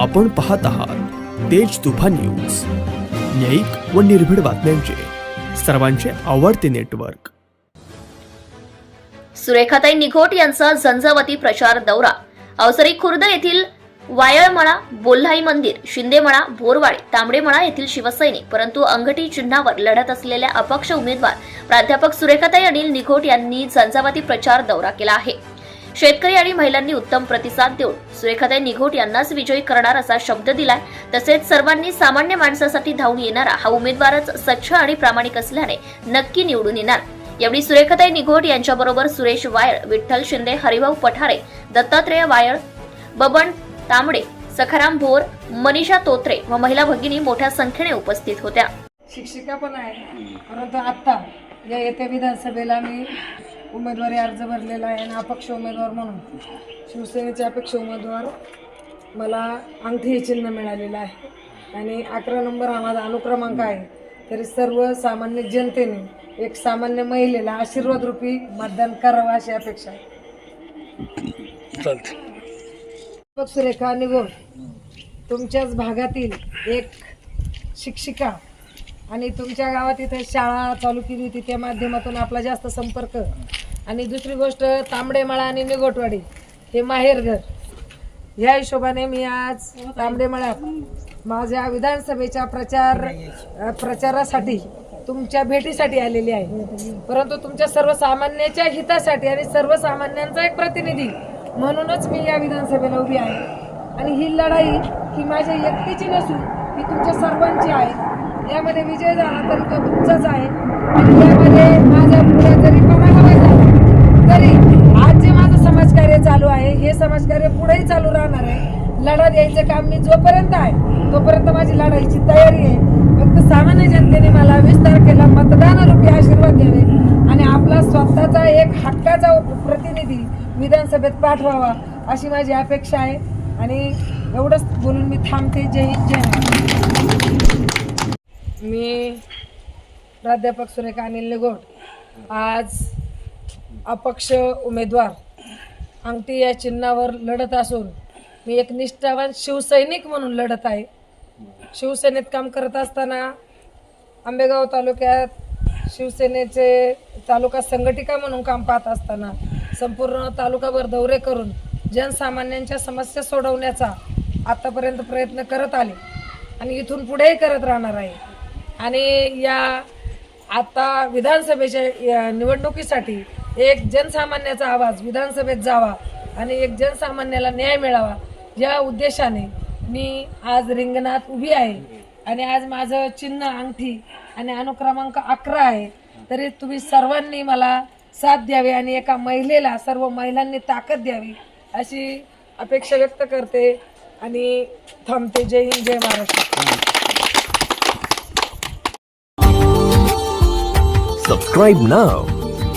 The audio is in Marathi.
आपण पाहत आहात तेज तुफान न्यूज. न्यायिक व निर्भीड बातम्यांचे. सर्वांचे आवडते नेटवर्क. सुरेखाताई निघोट यांचा झंझावती प्रचार दौरा. अवसरी खुर्द येथील वायळमळा बोल्हाई मंदिर शिंदेमळा भोरवाडे तांबडेमळा येथील शिवसैनिक परंतु अंगठी चिन्हावर लढत असलेल्या अपक्ष उमेदवार प्राध्यापक सुरेखाताई अनिल निघोट यांनी झंझावती प्रचार दौरा केला आहे. शेतकरी आणि महिलांनी उत्तम प्रतिसाद देऊन सुरेखाताई निघोट यांनाच विजयी करणार असा शब्द दिलाय. तसेच सर्वांनी सामान्य माणसासाठी धावून येणारा हा उमेदवारच स्वच्छ आणि प्रामाणिक असल्याने नक्की निवडून येणार. यावेळी सुरेखाताई निघोट यांच्याबरोबर सुरेश वायळ विठ्ठल शिंदे हरिभाऊ पठारे दत्तात्रेय वायळ बबन तांबडे सखाराम भोर मनीषा तोत्रे व महिला भगिनी मोठ्या संख्येने उपस्थित होत्या. शिक्षिका पण आहे. परंतु आत्ता या येत्या विधानसभेला मी उमेदवारी अर्ज भरलेला आहे आणि अपक्ष उमेदवार म्हणून. शिवसेनेचे अपक्ष उमेदवार मला अंगठी हे चिन्ह मिळालेलं आहे. आणि अकरा नंबर हा माझा अनुक्रमांक आहे. तरी सर्वसामान्य जनतेने एक सामान्य महिलेला आशीर्वाद रूपी मतदान करावं अशी अपेक्षा आहे. दीपक सुरेखा निगोड तुमच्याच भागातील एक शिक्षिका आणि तुमच्या गावात इथे शाळा चालू केली होती त्या माध्यमातून आपला जास्त संपर्क आणि दुसरी गोष्ट तांबडेमळा आणि निगोटवाडी. हे माहेरघर ह्या हिशोबाने मी आज तांबडेमळ्यात माझ्या विधानसभेच्या प्रचार प्रचारासाठी तुमच्या भेटीसाठी आलेली आहे. परंतु तुमच्या सर्वसामान्याच्या हितासाठी आणि सर्वसामान्यांचा एक प्रतिनिधी म्हणूनच मी या विधानसभेला उभी आहे. आणि ही लढाई ही माझ्या एकटीची नसून ही तुमच्या सर्वांची आहे. यामध्ये विजय झाला तर तो तुमचाच आहे. आणि यामध्ये माझा पुढे जरी पराभव झाला तरी आज जे माझं समाजकार्य चालू आहे हे समाजकार्य पुढेही चालू राहणार आहे. लढा द्यायचं काम मी जोपर्यंत आहे तोपर्यंत माझी लढाईची तयारी आहे. फक्त सामान्य जनतेने मला वीस तारखेला मतदानारूपी आशीर्वाद द्यावे आणि आपला स्वतःचा एक हक्काचा प्रतिनिधी विधानसभेत पाठवावा अशी माझी अपेक्षा आहे. आणि एवढंच बोलून मी थांबते. जय हिंद जय मी प्राध्यापक सुरेखा अनिल निगोट. आज अपक्ष उमेदवार अंगठी या चिन्हावर लढत असून मी एक निष्ठावान शिवसैनिक म्हणून लढत आहे. शिवसेनेत काम करत असताना आंबेगाव तालुक्यात शिवसेनेचे तालुका संघटिका म्हणून काम पाहत असताना संपूर्ण तालुकाभर दौरे करून जनसामान्यांच्या समस्या सोडवण्याचा आतापर्यंत प्रयत्न करत आले आणि इथून पुढेही करत राहणार आहे. आणि या आता विधानसभेच्या या निवडणुकीसाठी एक जनसामान्याचा आवाज विधानसभेत जावा आणि एक जनसामान्याला न्याय मिळावा या उद्देशाने मी आज रिंगणात उभी आहे. आणि आज माझं चिन्ह अंगठी आणि अनुक्रमांक अकरा आहे. तरी तुम्ही सर्वांनी मला साथ द्यावी आणि एका महिलेला सर्व महिलांनी ताकद द्यावी अशी अपेक्षा व्यक्त करते आणि थांबते. जय हिंद जय महाराष्ट्र. Subscribe now